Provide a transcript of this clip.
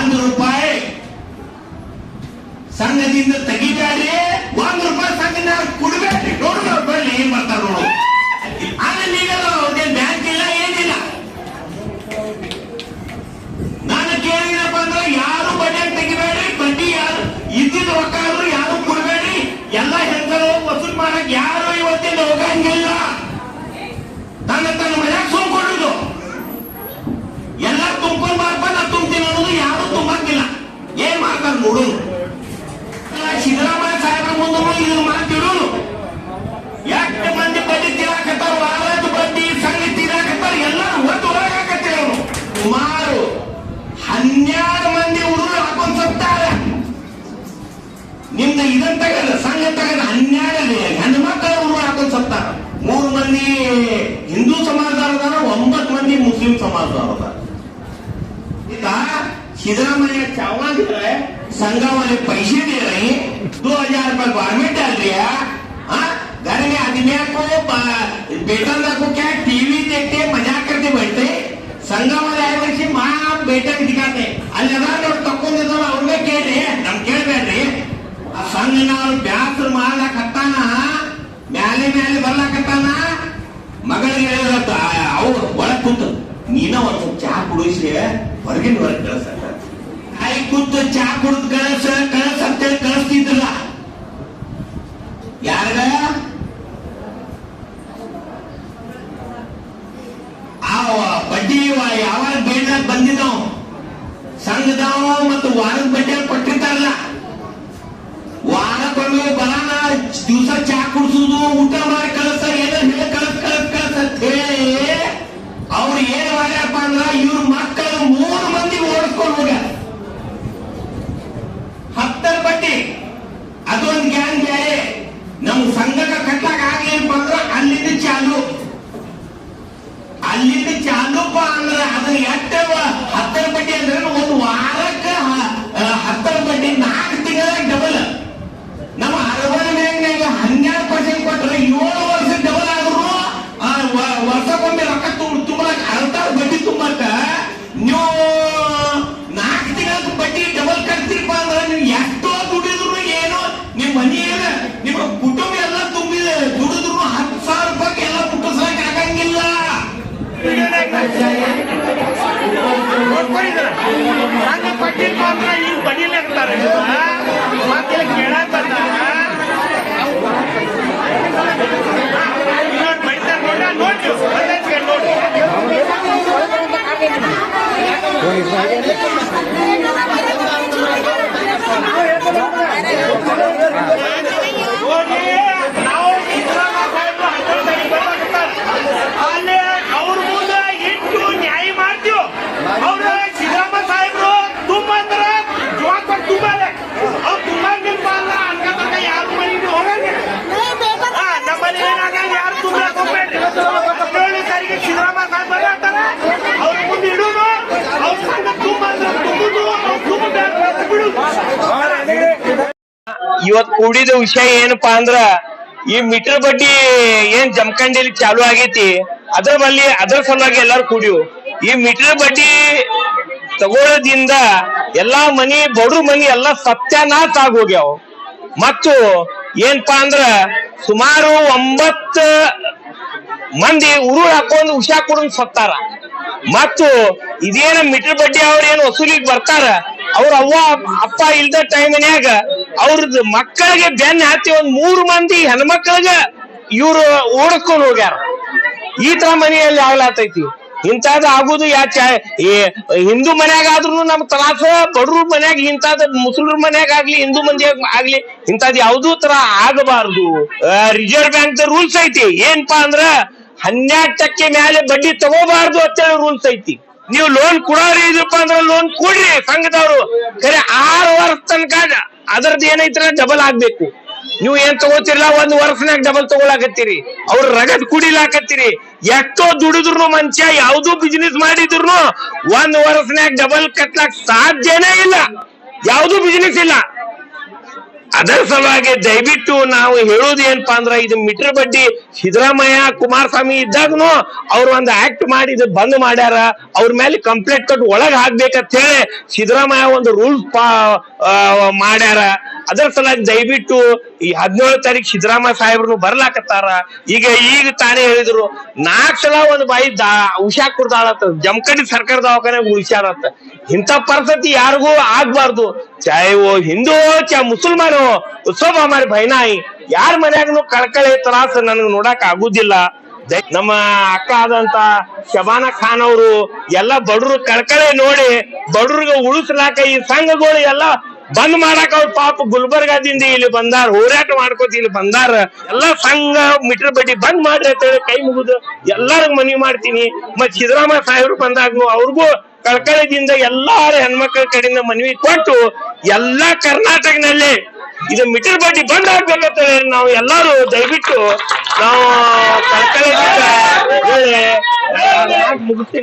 ಒಂದು ರೂಪಾಯಿ ಸಂಘದಿಂದ ತೆಗಿತಾರೆ, ಒಂದು ರೂಪಾಯಿ ಸಂಘದಿಂದ ಕೊಡ್ಬೇಡ್ರಿ ನೋಡು ನೋಡು ಬಳ್ಳಿ ಏನ್ ಬರ್ತಾರ ನೋಡು. ಆಮೇಲೆ ಈಗ ಅವ್ರದ್ದೇನ್ ಬ್ಯಾಂಕ್ ಇಲ್ಲ ಏನಿಲ್ಲ ನಾನು ಕೇಳಿದಪ್ಪ ಅಂದ್ರೆ ಯಾರು ಬಡ್ಡಿ ತೆಗಿಬೇಡ್ರಿ ಬಡ್ಡಿ ಯಾರು ಇದ್ದಿದ್ದ ರೊಕ್ಕ ಆದ್ರೂ ಯಾರು ಕೊಡ್ಬೇಡ್ರಿ ಎಲ್ಲ ಹೆಂಗರು ವಸೂಲ್ ಮಾಡಕ್ ಯಾರು ಇವತ್ತಿನ ಹೋಗಂಗಿಲ್ಲ ತನ್ನ ತನ್ನ ಮನ್ಯಾಗ ಸುಮ್ಕೊಂಡಿದ್ದು ಎಲ್ಲ ತುಂಬ್ಕೊಂಡ್ ಬಾರಪ್ಪ ನಾ ತುಂಬ್ತೀನಿ ಅನ್ನೋದು ಯಾರು ತುಂಬಂಗಿಲ್ಲ ಏನ್ ಮಾಡ್ತಾರ ನೋಡು ಬಂದರು ಮಂದಿ ಬಡ್ಡಿ ತೀರಾಕತ್ತಾರ ವಾರದ ಬಡ್ಡಿ ಎಲ್ಲ ಹೊತ್ತು ಅವರು. ಸುಮಾರು ಹನ್ನೆರಡು ಮಂದಿ ಹುಡುಗರು ಹಾಕೊಂಡ್ ಸತ್ತಾರ. ನಿಮ್ದು ಇದನ್ ತಗದ ಸಂಘ ತಗದ ಹನ್ನೆರಡು ಹೆಣ್ಣು ಹಾಕೊಂಡ್ ಸತ್ತಾರ. ಮೂರು ಮಂದಿ ಹಿಂದೂ ಸಮಾಜದವರದಾರ, ಒಂಬತ್ತು ಮಂದಿ ಮುಸ್ಲಿಂ ಸಮಾಜದವರದಾರ. ಈಗ ಸಿದ್ದರಾಮಯ್ಯ ಚಾವಣ दे रहे संघा वाले पैसे दे रहे हैं दो हजार रुपए गवर्नमेंट डाल दिया हाँ घर में आदमी को बेटा को क्या टीवी देखते मजाक करते बैठते ಸಂಘ वाले आए वर्षी माँ बेटा दिखाते ಅಲ್ಲಿ ಅದಾರ ತಕೊಂಡಿದ್ದಾರ ಅವ್ರನ್ನೇ ಕೇಳಿ ನಮ್ ಕೇಳ್ಬೇಡ್ರಿ ಆ ಸಂಘ ನಾವು ಬ್ಯಾಸರು ಮಾಡ್ಲಾಕತ್ತಾನ ಮ್ಯಾಲೆ ಮ್ಯಾಲೆ ಬರ್ಲಾಕತ್ತಾನ ಮಗಳಿಗೆ ಹೇಳಿದ್ರತ್ತ ಅವ್ರು ಒಳಗ್ ಕೂತು ನೀನ ಒಂದ್ ಸ್ವಲ್ಪ ಚಹಾ ಕುಡಿಸಿ ಹೊರಗಿನ ಹೊರಗೆ ಕಳ್ಸ ಆಯ್ ಕೂತು ಚಹಾ ಕುಡಿದ್ ಕಳ್ಸ ಕಳ್ಸ ಅಂತೇಳಿ ಕಳಿಸ್ತಿದ್ರಲ್ಲ ಯಾರ್ಗ ಆ ಬಡ್ಡಿ ವ- ಯಾವಾಗ ಬೇಡ ಬಂದಿದ್ದವ್ ಸಂಘದವ ಮತ್ತು ವಾರದ ಬಡ್ಡಿ ಕೊಟ್ಟಿರ್ತಾರಲ್ಲ ವಾರಕ್ಕೊಮ್ಮೆ ಬರಾನ ದಿವಸ ಚಾ ಕುಡಿಸುದು ಊಟ ಮಾಡಿ ಕಳಿಸ ಏನೋ ಹೇಳಿ ಕಳಿಸ್ ಕಳಿಸ್ ಕಳಿಸ್ ಅಂತ ಹೇಳಿ ಅವ್ರು ಏನ್ ಮಾಡ್ಯಾರಪ್ಪ ಅಂದ್ರ ಇವ್ರ ಮಕ್ಕಳು ಮೂರು ಮಂದಿ ಓಡಿಸ್ಕೊಂಡು ಹೋಗ್ಯಾರ ಹತ್ತರ ಬಡ್ಡಿ ಅದೊಂದು ಗ್ಯಾಂಗ್ ಬೇರೆ ನಮ್ ಸಂಘಕ್ಕೆ ಕಟ್ಲಾಕ ಆಗ್ಲಿಲ್ಲಪ್ಪ ಅಂದ್ರ ಅಲ್ಲಿಂದ ಚಾಲು ಅಲ್ಲಿಂದ ಚಾಲುಪ್ಪ ಅಂದ್ರೆ ಅದನ್ನ ಎಟ್ಟ ಹತ್ತರ ಬಡ್ಡಿ ಅಂದ್ರೆ ಒಂದು ವಾರಕ್ಕ ಹ- ಹತ್ತರ ಬಡ್ಡಿ ನಾಲ್ಕು ಹಂಗ ಪಟ್ಟಿಲ್ ಮಾತ್ರ ಈಗ ಬಡಿಲಾಗ್ತಾರೆ ಮತ್ತೆ ಕೇಳಕ್ ಇನ್ನೊಂದು ಬಡಿತಾರೆ ನೋಡ್ರ ನೋಡ್ತೀವಿ ಬಂದೈತೆ ನೋಡಿ ನೋಡಿ ನಾವು ಸಿದ್ದರಾಮಯ್ಯ ಸಾಹೇಬ್ರು ಹನ್ನೊಂದು ತಾರೀಕು ಬರ್ಲಾಕತ್ತಾರೆ. ಅಲ್ಲಿ ಅವ್ರ ಮುಂದೆ ಇಟ್ಟು ನ್ಯಾಯ ಮಾಡ್ತೀವಿ ಅವ್ರ ಸಿದ್ದರಾಮಯ್ಯ ಸಾಹೇಬ್ರು ತುಂಬ ಅಂದ್ರ ಜೋಕ್ ಕೊಟ್ಟು ತುಂಬಾರೆ ಅವ್ರು ತುಂಬಂಗಿಲ್ಪ ಅಂದ್ರ ಅನ್ಕತಕ್ಕ ಯಾರು ಮನೆಗೆ ಹೋಗಂಗಿಲ್ಲ ಹಾ, ನಮ್ಮ ಮನೆ ಏನಾಗಲ್ಲ ಯಾರು ತುಂಬಾಕ್ ಹೋಗ್ಬೇಡ್ರಿ ಹದಿನೇಳನೇ ತಾರೀಕಿಗೆ ಸಿದ್ದರಾಮಯ್ಯ ಸಾಹೇಬ್ ಬರ್ಲಾತಾರ ಅವ್ರ ಮುಂದೆ ಇಡುದು ಅವ್ರ ಸಂಘ ತುಂಬ ಅಂದ್ರ ತುಂಬುದು ಅವ್ರು ತುಂಬ ಬಿಡುದು ಇವತ್ ಕೂಡಿದ ವಿಷಯ ಏನಪ್ಪಾ ಅಂದ್ರ, ಈ ಮೀಟರ್ ಬಡ್ಡಿ ಏನ್ ಜಮಖಂಡಿಲಿ ಚಾಲು ಆಗೈತಿ, ಅದ್ರ ಬಲ್ಲಿ, ಅದ್ರ ಸಲುವಾಗಿ ಎಲ್ಲಾರು ಕೂಡಿವು. ಈ ಮೀಟರ್ ಬಡ್ಡಿ ತಗೊಳ್ಳೋದ್ರಿಂದ ಎಲ್ಲಾ ಮನಿ, ಬಡು ಮನಿ ಎಲ್ಲಾ ಸತ್ಯನಾಥ ಆಗೋಗ್ಯಾವ. ಮತ್ತು ಏನಪ್ಪಾ ಅಂದ್ರ, ಸುಮಾರು ಒಂಬತ್ತು ಮಂದಿ ಉರು ಹಾಕೊಂಡು ಹುಷಾ ಕುಡಿದ್ ಸತ್ತಾರ. ಮತ್ತು ಇದೇನ ಮೀಟರ್ ಬಡ್ಡಿ ಅವ್ರ ಏನ್ ವಸೂಲಿಗೆ ಬರ್ತಾರ ಅವ್ರ ಅವ್ವ, ಅಪ್ಪ ಇಲ್ದ ಟೈಮ್ನ್ಯಾಗ ಅವ್ರದ್ ಮಕ್ಕಳಿಗೆ ಬೆನ್ನ ಹತ್ತಿ ಒಂದ್ ಮೂರು ಮಂದಿ ಹೆಣ್ಮಕ್ಳಿಗೆ ಇವ್ರು ಓಡಕೊಂಡ್ ಹೋಗ್ಯಾರ. ಈ ತರ ಮನೆಯಲ್ಲಿ ಆಗ್ಲಾತೈತಿ ಇಂಥದ್ದು ಆಗುದು ಯಾ ಹಿಂದೂ ಮನ್ಯಾಗ ಆದ್ರೂ ನಮ್ ತ್ರಾಸ, ಬಡ್ರ ಮನ್ಯಾಗ ಇಂಥದ್, ಮುಸ್ಲಿಂ ಮನ್ಯಾಗ ಆಗ್ಲಿ ಹಿಂದೂ ಮಂದಿ ಆಗ್ಲಿ, ಇಂಥದ್ ಯಾವ್ದು ತರ ಆಗಬಾರ್ದು. ರಿಸರ್ವ್ ಬ್ಯಾಂಕ್ ರೂಲ್ಸ್ ಐತಿ. ಏನಪ್ಪಾ ಅಂದ್ರ ಹನ್ನೆರಡು ಟಕ್ಕೆ ಮೇಲೆ ಬಡ್ಡಿ ತಗೋಬಾರ್ದು ಅಂತೇಳಿ ರೂಲ್ಸ್ ಐತಿ. ನೀವು ಲೋನ್ ಕೊಡೋರಿ ಇದಪ್ಪ ಅಂದ್ರ ಲೋನ್ ಕೊಡ್ರಿ ಸಂಘದವ್ರು. ಖರೆ ಆರು ವರ್ಷ ತನಕ ಅದರದ್ದು ಏನೈತ್ರ ಡಬಲ್ ಆಗ್ಬೇಕು. ನೀವು ಏನ್ ತಗೋತಿರ್ಲ ಒಂದ್ ವರ್ಷನಾಗ ಡಬಲ್ ತಗೊಳಕತ್ತೀರಿ. ಅವ್ರ ರಗದ್ ಕುಡಿಲಾಕತ್ತೀರಿ. ಎಷ್ಟೋ ದುಡಿದ್ರು ಮನುಷ್ಯ ಯಾವ್ದು ಬಿಸಿನೆಸ್ ಮಾಡಿದ್ರು ಒಂದ್ ವರ್ಷನಾಗ ಡಬಲ್ ಕಟ್ಲಾಕ್ ಸಾಧ್ಯನೇ ಇಲ್ಲ. ಯಾವ್ದು ಬಿಸಿನೆಸ್ ಇಲ್ಲ. ಅದರ ಸಲುವಾಗಿ ದಯವಿಟ್ಟು ನಾವು ಹೇಳೋದು ಏನಪ್ಪಾ ಅಂದ್ರ, ಇದು ಮೀಟರ್ ಬಡ್ಡಿ ಸಿದ್ದರಾಮಯ್ಯ ಕುಮಾರಸ್ವಾಮಿ ಇದ್ದಾಗನು ಅವ್ರು ಒಂದು ಆಕ್ಟ್ ಮಾಡಿ ಇದು ಬಂದ್ ಮಾಡ್ಯಾರ. ಅವ್ರ ಮೇಲೆ ಕಂಪ್ಲೇಂಟ್ ಕೊಟ್ಟು ಒಳಗ್ ಹಾಕ್ಬೇಕಂತ ಹೇಳಿ ಸಿದ್ದರಾಮಯ್ಯ ಒಂದು ರೂಲ್ಸ್ ಮಾಡ್ಯಾರ. ಅದರ ಸಲುವಾಗಿ ದಯವಿಟ್ಟು ಈ ಹದಿನೇಳು ತಾರೀಕು ಸಿದ್ದರಾಮಯ್ಯ ಸಾಹೇಬ್ರು ಬರ್ಲಾಕತ್ತಾರ. ಈಗ ಈಗ ತಾನೇ ಹೇಳಿದ್ರು ನಾಲ್ಕು ಸಲ ಒಂದು ಬಾಯಿ ದಾ ಕುಡ್ದಾಳತ್ತ ಜಮಖಂಡಿ ಸರ್ಕಾರ ದವಾಖಾನೆ ಹುಷಾರತ್ತ ಇಂಥ ಪರಿಸ್ಥಿತಿ ಯಾರಿಗೂ ಆಗ್ಬಾರ್ದು. ಚಾಯ್ ಓ ಹಿಂದೂ ಚಾ ಮುಸಲ್ಮಾನೋ, ಉತ್ಸವ ಮಾರಿ ಭೈನಾಯಿ, ಯಾರ ಮನ್ಯಾಗನು ಕಳ್ಕಳೆ ತ್ರಾಸ ನನಗೆ ನೋಡಕ್ ಆಗುದಿಲ್ಲ. ನಮ್ಮ ಅಕ್ಕ ಆದಂತ ಶಬಾನ ಖಾನ್ ಅವರು ಎಲ್ಲ ಬಡವ್ರು ಕಳ್ಕಳೆ ನೋಡಿ ಬಡವ್ರಿಗೆ ಉಳಿಸ್ಲಾಕ ಈ ಸಂಘಗಳು ಎಲ್ಲ ಬಂದ್ ಮಾಡಾಕ ಅವ್ರ ಪಾಪ ಗುಲ್ಬರ್ಗಾದಿಂದ ಇಲ್ಲಿ ಬಂದಾರ, ಹೋರಾಟ ಮಾಡ್ಕೋತಿ ಇಲ್ಲಿ ಬಂದಾರ. ಎಲ್ಲಾ ಸಂಘ, ಮೀಟರ್ ಬಡ್ಡಿ ಬಂದ್ ಮಾಡ್ರಿ ಅಂತ ಹೇಳಿ ಕೈ ಮುಗಿದು ಎಲ್ಲಾರ್ಗ ಮನವಿ ಮಾಡ್ತೀನಿ. ಮತ್ ಸಿದ್ದರಾಮಯ್ಯ ಸಾಹೇಬ್ರು ಬಂದಾಗ ಅವ್ರಿಗೂ ಕಳ್ಕಳದಿಂದ ಎಲ್ಲಾರ ಹೆಣ್ಮಕ್ಳ ಕಡೆಯಿಂದ ಮನವಿ ಕೊಟ್ಟು ಎಲ್ಲಾ ಕರ್ನಾಟಕನಲ್ಲಿ ಇದು ಮೀಟರ್ ಬಡ್ಡಿ ಬಂದ್ ಆಗ್ಬೇಕಂತ ಹೇಳಿ ನಾವು ಎಲ್ಲಾರು ದಯವಿಟ್ಟು ನಾವು ಕಳ್ಕಳದಿಂದ ಮುಗಿಸ್ತೀನಿ.